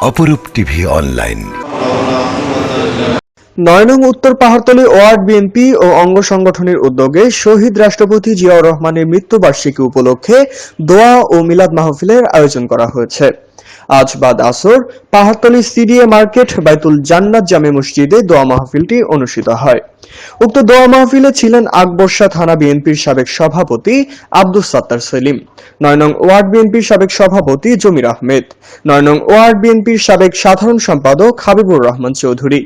অপরূপ TV online. নয় নং উত্তর পাহাড়তলী ওয়ার্ড বিএনপি ও অঙ্গ সংগঠনের উদ্যোগে শহীদ রাষ্ট্রপতি জিয়াউর রহমানের মৃত্যুবার্ষিকী উপলক্ষে দোয়া ও মিলাদ মাহফিলের আয়োজন করা হয়েছে। আজ বাদ আসর পাহাড়তলী সিডিএ মার্কেট বাইতুল জান্নাত জামে মসজিদে দোয়া মাহফিলটি অনুষ্ঠিত হয়। উক্ত দোয়া মাহফিলে ছিলেন আকবর্ষা থানা বিএনপির সাবেক সভাপতি আব্দুস সাত্তার সেলিম, নয় নং ওয়ার্ড বিএনপির সাবেক সভাপতি জমির আহমেদ, নয় নং ওয়ার্ড বিএনপির সাবেক সাধারণ সম্পাদক হাবিবুর রহমান চৌধুরী,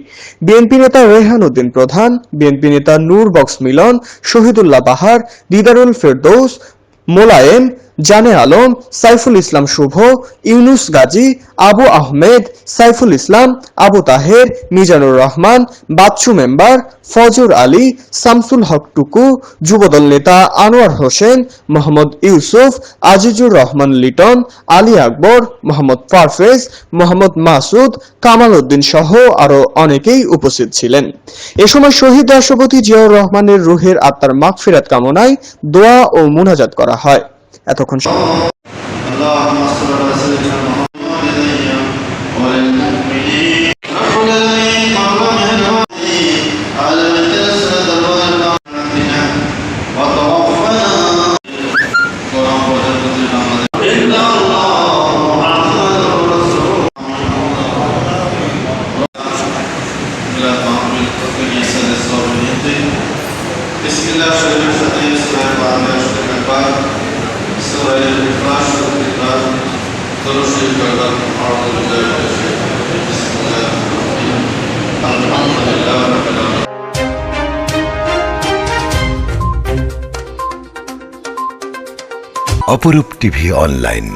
বিএনপি নেতা রেহান উদ্দিন প্রধান, বিএনপি নেতা নূর বক্স মিলন, শহীদুল্লাহ বাহার দিদারুল ফেরদৌস, মোলায়েম জানে আলম, সাইফুল ইসলাম শুভ, ইউনুস গাজী, আবু আহমেদ, সাইফুল ইসলাম, আবু তাহের, মিজানুর রহমান, বাচ্চু মেম্বার, ফজর আলী, শামসুল হক টুকু, যুবদল নেতা আনোয়ার হোসেন, মোহাম্মদ ইউসুফ, আজিজুর রহমান লিটন, আলী আকবর, মোহাম্মদ ফারফেজ, মোহাম্মদ মাসুদ, কামাল উদ্দিন সহ আরও অনেকেই উপস্থিত ছিলেন। এ সময় শহীদ রাষ্ট্রপতি জিয়াউর রহমানের রুহের আত্মার মাগফিরাত কামনায় দোয়া ও মুনাজাত করা হয়। এতক্ষণ اللهم صل على سيدنا অপরূপ টিভি অনলাইন